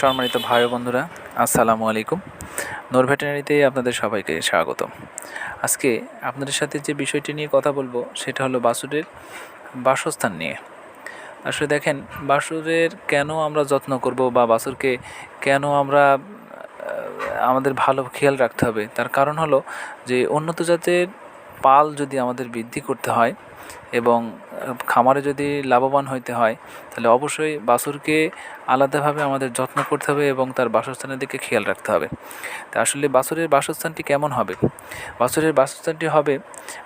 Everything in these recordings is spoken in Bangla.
সম্মানিত ভাই বন্ধুরা, আসসালামু আলাইকুম। নোর ভেটেনারিতে আপনাদের সবাইকে স্বাগত আজকে আপনাদের সাথে যে বিষয়টি নিয়ে কথা বলব, সেটা হলো বাসুরের বাসস্থান নিয়ে। আসলে দেখেন বাসুরের কেন আমরা যত্ন করব বা বাসুরকে কেন আমরা আমাদের ভালো খেয়াল রাখতে হবে, তার কারণ হলো যে উন্নত জাতের পাল যদি আমাদের বৃদ্ধি করতে হয় এবং খামারে যদি লাভবান হইতে হয়, তাহলে অবশ্যই বাছুরকে আলাদাভাবে আমাদের যত্ন করতে হবে এবং তার বাসস্থানের দিকে খেয়াল রাখতে হবে। তা আসলে বাছুরের বাসস্থানটি কেমন হবে? বাছুরের বাসস্থানটি হবে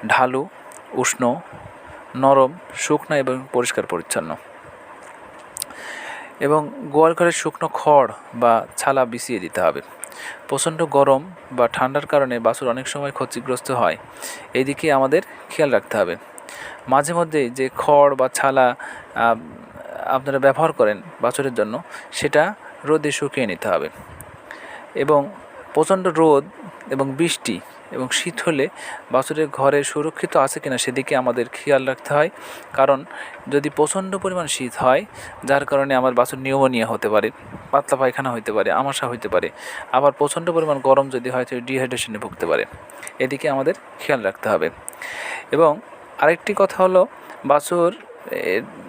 ঢালু, উষ্ণ, নরম, শুকনো এবং পরিষ্কার পরিচ্ছন্ন। এবং গোয়াল ঘরের শুকনো খড় বা ছালা বিছিয়ে দিতে হবে। প্রচণ্ড গরম বা ঠান্ডার কারণে বাছুর অনেক সময় ক্ষতিগ্রস্ত হয়। এদিকে আমাদের খেয়াল রাখতে হবে। মাঝে মধ্যে যে খড় বা ছালা আপনারা ব্যবহার করেন বাছুরের জন্য, সেটা রোদে শুকিয়ে নিতে হবে। এবং প্রচণ্ড রোদ এবং বৃষ্টি এবং শীত হলে বাছুরের ঘরে সুরক্ষিত আছে কিনা সেদিকে আমাদের খেয়াল রাখতে হয়। কারণ যদি প্রচণ্ড পরিমাণ শীত হয়, যার কারণে আমার বাছুর নিউমোনিয়া হতে পারে, পাতলা পায়খানা হতে পারে, আমাশা হতে পারে, আবার প্রচণ্ড পরিমাণ গরম যদি হয়, তো ডিহাইড্রেশনে ভুগতে পারে। এদিকে আমাদের খেয়াল রাখতে হবে। এবং আরেকটি কথা হলো, বাছুর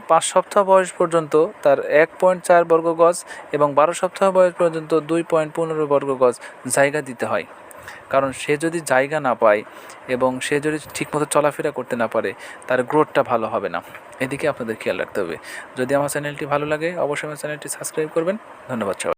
পাঁচ সপ্তাহ বয়স পর্যন্ত তার এক পয়েন্ট চার বর্গ গজ এবং বারো সপ্তাহ বয়স পর্যন্ত দুই পয়েন্ট পনেরো বর্গ গজ জায়গা দিতে হয়। কারণ সে যদি জায়গা না পায় এবং সে যদি ঠিকমতো চলাফেরা করতে না পারে, তার গ্রোথটা ভালো হবে না। এদিকে আপনাদের খেয়াল রাখতে হবে। যদি আমার চ্যানেলটি ভালো লাগে, অবশ্যই আমার চ্যানেলটি সাবস্ক্রাইব করবেন। ধন্যবাদ সবাই।